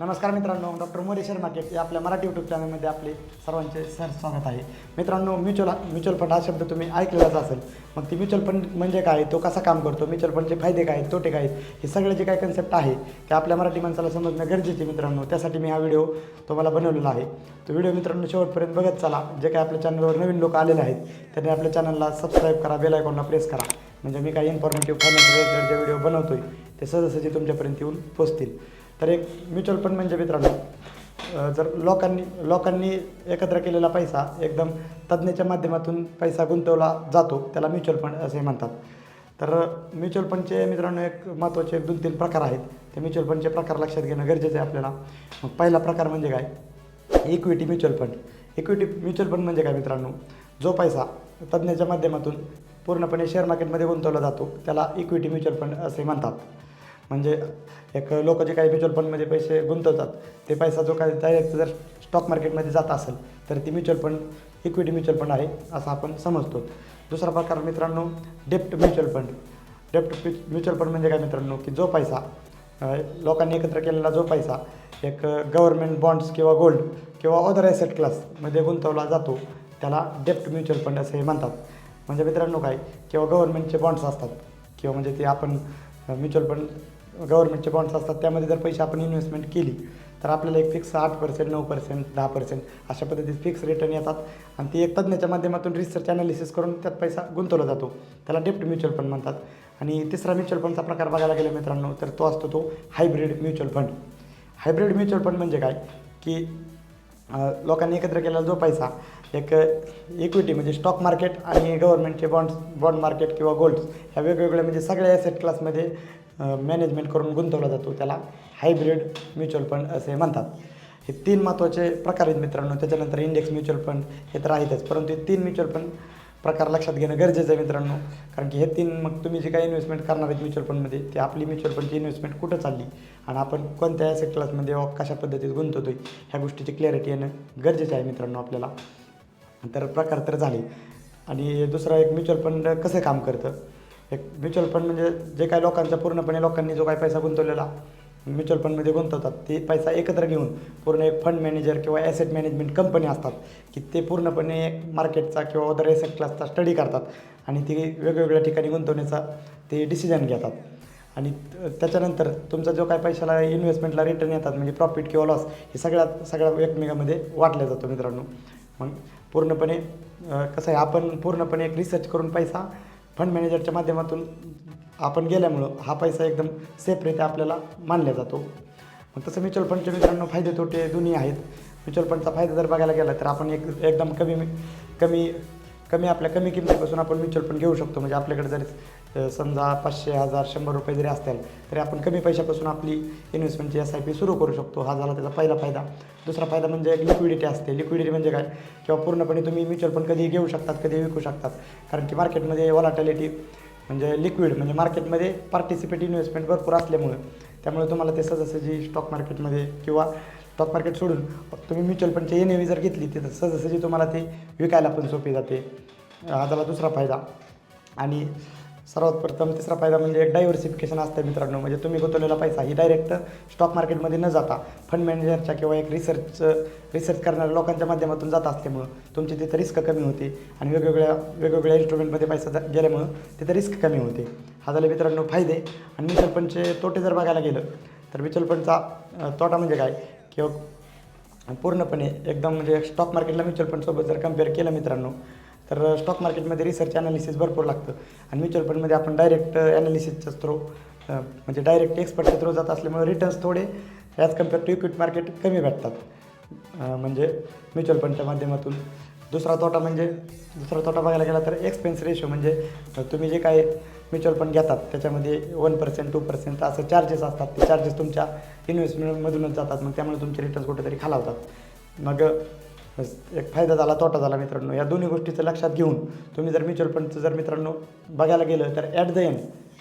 नमस्कार मित्रांनो doctor More share market या आपल्या मराठी यूट्यूब चॅनलमध्ये आपले सर्वांचे सर स्वागत आहे. मित्रांनो म्युच्युअल म्युच्युअल फंड हा शब्द तुम्ही ऐकलेलाच असेल. मग ती म्युच्युअल फंड म्हणजे काय? तो कसा काम करतो? म्युच्युअल फंडचे फायदे काय आहेत? तोटे काय आहेत? हे सगळे जे काय कन्सेप्ट आहे ते आपल्या मराठी माणसाला समजणं गरजेचे मित्रांनो. त्यासाठी मी हा व्हिडिओ तुम्हाला बनवलेला आहे. तो व्हिडिओ मित्रांनो शेवटपर्यंत बघत चला. जे काय आपल्या चॅनलवर नवीन लोक आलेले आहेत त्यांनी आपल्या चॅनलला सबस्क्राईब करा बेल आयकॉनला प्रेस करा. म्हणजे मी काही इन्फॉर्मेटिव्ह फायनान्स रिलेटेड जे व्हिडिओ बनवतोय ते सहजसहजी तुमच्यापर्यंत येऊन पोचतील. तर एक म्युच्युअल फंड म्हणजे मित्रांनो जर लोकांनी लोकांनी एकत्र केलेला पैसा एकदम तज्ज्ञाच्या माध्यमातून पैसा गुंतवला जातो त्याला म्युच्युअल फंड असे म्हणतात. तर म्युच्युअल फंडचे मित्रांनो एक महत्त्वाचे एक दोन तीन प्रकार आहेत. ते म्युच्युअल फंडचे प्रकार लक्षात घेणं गरजेचं आहे आपल्याला. मग पहिला प्रकार म्हणजे काय? Equity mutual fund equity mutual fund म्हणजे काय मित्रांनो? जो पैसा तज्ज्ञाच्या माध्यमातून पूर्णपणे शेअर मार्केटमध्ये गुंतवला जातो. त्याला इक्विटी म्युच्युअल फंड असे म्हणतात. म्हणजे एक लोक जे काही म्युच्युअल फंडमध्ये पैसे गुंतवतात ते पैसा जो काही डायरेक्ट जर स्टॉक मार्केटमध्ये जात असेल तर ती mutual fund equity mutual fund आहे असं आपण समजतो. दुसरा प्रकार मित्रांनो डेप्ट म्युच्युअल फंड डेप्ट म्युच्युअल फंड म्हणजे काय मित्रांनो? की जो पैसा लोकांनी एकत्र केलेला जो पैसा एक गव्हर्नमेंट बॉन्ड्स किंवा गोल्ड किंवा अदर ॲसेट क्लासमध्ये गुंतवला जातो त्याला डेप्ट म्युच्युअल फंड असे म्हणतात. म्हणजे मित्रांनो काय किंवा गव्हर्नमेंटचे बॉन्ड्स असतात किंवा म्हणजे ते आपण म्युच्युअल फंड गव्हर्नमेंटचे बॉन्ड्स असतात त्यामध्ये जर पैसे आपण इन्व्हेस्टमेंट केली तर आपल्याला एक फिक्स आठ पर्सेंट नऊ पर्सेंट दहा पर्सेंट अशा पद्धतीत फिक्स रिटर्न येतात. आणि ती एक तज्ज्ञाच्या माध्यमातून रिसर्च ॲनालिसिस करून त्यात पैसा गुंतवला जातो. त्याला डेप्ट म्युच्युअल फंड म्हणतात. आणि तिसरा म्युच्युअल फंडचा प्रकार बघायला गेला मित्रांनो तर तो असतो तो hybrid mutual fund hybrid mutual fund म्हणजे काय की लोकांनी एकत्र केलेला जो पैसा एक इक्विटी म्हणजे स्टॉक मार्केट आणि गव्हर्नमेंटचे बॉन्ड्स बॉन्ड मार्केट किंवा गोल्ड्स ह्या वेगवेगळ्या म्हणजे सगळ्या ॲसेट क्लासमध्ये मॅनेजमेंट करून गुंतवला जातो. त्याला हायब्रिड म्युच्युअल फंड असे म्हणतात. हे तीन महत्त्वाचे प्रकार आहेत मित्रांनो. त्याच्यानंतर इंडेक्स म्युच्युअल फंड हे तर आहेतच. परंतु हे तीन म्युच्युअल फंड प्रकार लक्षात घेणं गरजेचं आहे मित्रांनो. कारण की हे तीन मग तुम्ही जे काही इन्व्हेस्टमेंट करणार आहेत म्युच्युअल फंडमध्ये ते आपली म्युच्युअल फंडची इन्व्हेस्टमेंट कुठं चालली? आणि आपण कोणत्या ॲसेट क्लासमध्ये कशा पद्धतीत गुंतवतोय? ह्या गोष्टीची क्लॅरिटी येणं गरजेचं आहे मित्रांनो आपल्याला. तर प्रकार तर झाले. आणि दुसरा एक म्युच्युअल फंड कसं काम करतं? एक म्युच्युअल फंड म्हणजे जे काही लोकांचा पूर्णपणे लोकांनी जो काही पैसा गुंतवलेला म्युच्युअल फंडमध्ये गुंतवतात ते पैसा एकत्र घेऊन पूर्ण एक फंड मॅनेजर किंवा ॲसेट मॅनेजमेंट कंपनी असतात की ते पूर्णपणे मार्केटचा किंवा अदर ॲसेट क्लासचा स्टडी करतात आणि ती वेगवेगळ्या ठिकाणी गुंतवण्याचा ते डिसिजन घेतात. आणि त्याच्यानंतर तुमचा जो काय पैशाला इन्व्हेस्टमेंटला रिटर्न येतात म्हणजे प्रॉफिट किंवा लॉस हे सगळ्यात सगळ्या एकमेकामध्ये वाटल्या जातो मित्रांनो. मग पूर्णपणे कसं आहे आपण पूर्णपणे एक रिसर्च करून पैसा फंड मॅनेजरच्या माध्यमातून आपण गेल्यामुळं हा पैसा एकदम सेफरित्या आपल्याला मानला जातो. मग तसं म्युच्युअल फंडचे मित्रांनो फायदे तोटे दोन्ही आहेत. म्युच्युअल फंडचा फायदा जर बघायला गेला तर आपण एक एकदम कमी कमी कमी आपल्या कमी किमतीपासून आपण म्युच्युअल फंड घेऊ शकतो. म्हणजे आपल्याकडे जरी समजा पाचशे हजार शंभर रुपये जरी असतील तरी आपण कमी पैशापासून आपली इन्व्हेस्टमेंटची एस आय पी सुरू करू शकतो. हा झाला त्याचा पहिला फायदा. दुसरा फायदा म्हणजे एक लिक्विडिटी असते. लिक्विडिटी म्हणजे काय? किंवा पूर्णपणे तुम्ही म्युच्युअल फंड कधी घेऊ शकतात कधी विकू शकतात. कारण की मार्केटमध्ये वॉलाटिलिटी म्हणजे लिक्विड म्हणजे मार्केटमध्ये पार्टिसिपेट इन्व्हेस्टमेंट भरपूर असल्यामुळं त्यामुळे तुम्हाला ते सहजासहजी स्टॉक मार्केटमध्ये किंवा स्टॉक मार्केट सोडून तुम्ही म्युच्युअल फंडची एन जर घेतली तर सहजासहजी तुम्हाला ते विकायला पण सोपी जाते. हा झाला दुसरा फायदा. आणि सर्वात प्रथम तिसरा फायदा म्हणजे एक डायव्हर्सिफिकेशन असतं मित्रांनो. म्हणजे तुम्ही गुंतवलेला पैसा ही डायरेक्ट स्टॉक मार्केटमध्ये न जाता फंड मॅनेजरच्या किंवा एक रिसर्च रिसर्च करणाऱ्या लोकांच्या माध्यमातून जात असल्यामुळं तुमची तिथं रिस्क कमी होते. आणि वेगवेगळ्या वेगवेगळ्या इन्स्ट्रुमेंटमध्ये पैसा गेल्यामुळं तिथं रिस्क कमी होते. हा झाले मित्रांनो फायदे. आणि म्युच्युअल फंडचे तोटे जर बघायला गेलं तर म्युच्युअल फंडचा तोटा म्हणजे काय? किंवा पूर्णपणे एकदम म्हणजे स्टॉक मार्केटला म्युच्युअल फंडसोबत जर कंपेअर केलं मित्रांनो तर स्टॉक मार्केटमध्ये रिसर्च ॲनालिसिस भरपूर लागतं. आणि म्युच्युअल फंडमध्ये आपण डायरेक्ट ॲनालिसिसच्या थ्रू म्हणजे डायरेक्ट एक्सपर्टच्या थ्रू जात असल्यामुळे रिटर्न्स थोडे as compare to equity market कमी भेटतात. म्हणजे म्युच्युअल फंडच्या माध्यमातून. दुसरा तोटा म्हणजे दुसरा तोटा बघायला गेला तर एक्सपेन्स रेशो म्हणजे तुम्ही जे काय म्युच्युअल फंड घेतात. त्याच्यामध्ये वन पर्सेंट टू पर्सेंट असं चार्जेस असतात. ते चार्जेस तुमच्या इन्व्हेस्टमेंटमधूनच जातात. मग त्यामुळे तुमचे रिटर्न्स कुठेतरी खालावतात. मग एक फायदा झाला तोटा झाला मित्रांनो. या दोन्ही गोष्टीचं लक्षात घेऊन तुम्ही जर म्युच्युअल फंडचं जर मित्रांनो बघायला गेलं तर at the end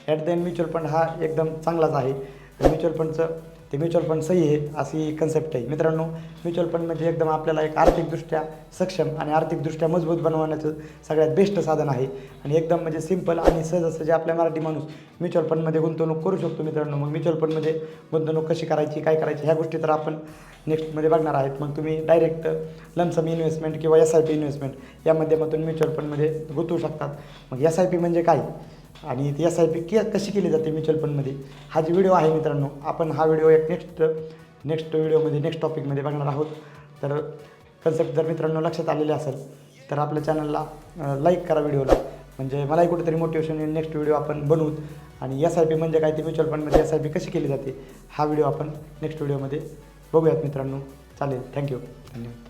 at the end mutual fund हा एकदम चांगलाच आहे. म्युच्युअल फंडचं ते म्युच्युअल फंड सही आहे अशी कन्सेप्ट आहे. मित्रांनो म्युच्युअल फंड म्हणजे एकदम आपल्याला एक आर्थिकदृष्ट्या सक्षम आणि आर्थिकदृष्ट्या मजबूत बनवण्याचं सगळ्यात बेस्ट साधन आहे. आणि एकदम म्हणजे सिंपल आणि सहजासहजी आपल्या मराठी माणूस म्युच्युअल फंडमध्ये गुंतवणूक करू शकतो मित्रांनो. मग म्युच्युअल फंडमध्ये गुंतवणूक कशी करायची काय करायची ह्या गोष्टी तर आपण नेक्स्टमध्ये बघणार आहेत. मग तुम्ही डायरेक्ट लमसम इन्व्हेस्टमेंट किंवा एस आय पी इन्व्हेस्टमेंट या माध्यमातून म्युच्युअल फंडमध्ये गुंतवू शकतात. मग एस आय पी म्हणजे काय? आणि एस आय पी के कशी केली जाते म्युच्युअल फंडमध्ये? हा जो व्हिडिओ आहे मित्रांनो आपण हा व्हिडिओ एक नेक्स्ट नेक्स्ट व्हिडिओमध्ये नेक्स्ट टॉपिकमध्ये बघणार आहोत. तर कन्सेप्ट जर मित्रांनो लक्षात आलेले असेल तर आपल्या चॅनलला लाईक करा व्हिडिओला. म्हणजे मलाही कुठेतरी मोटिवेशन येईल नेक्स्ट व्हिडिओ आपण बनवूत आणि एस आय पी म्हणजे काय ते म्युच्युअल फंडमध्ये एस आय पी कशी केली जाते हा व्हिडिओ आपण नेक्स्ट व्हिडिओमध्ये बघूयात मित्रांनो. चालेल थँक्यू धन्यवाद.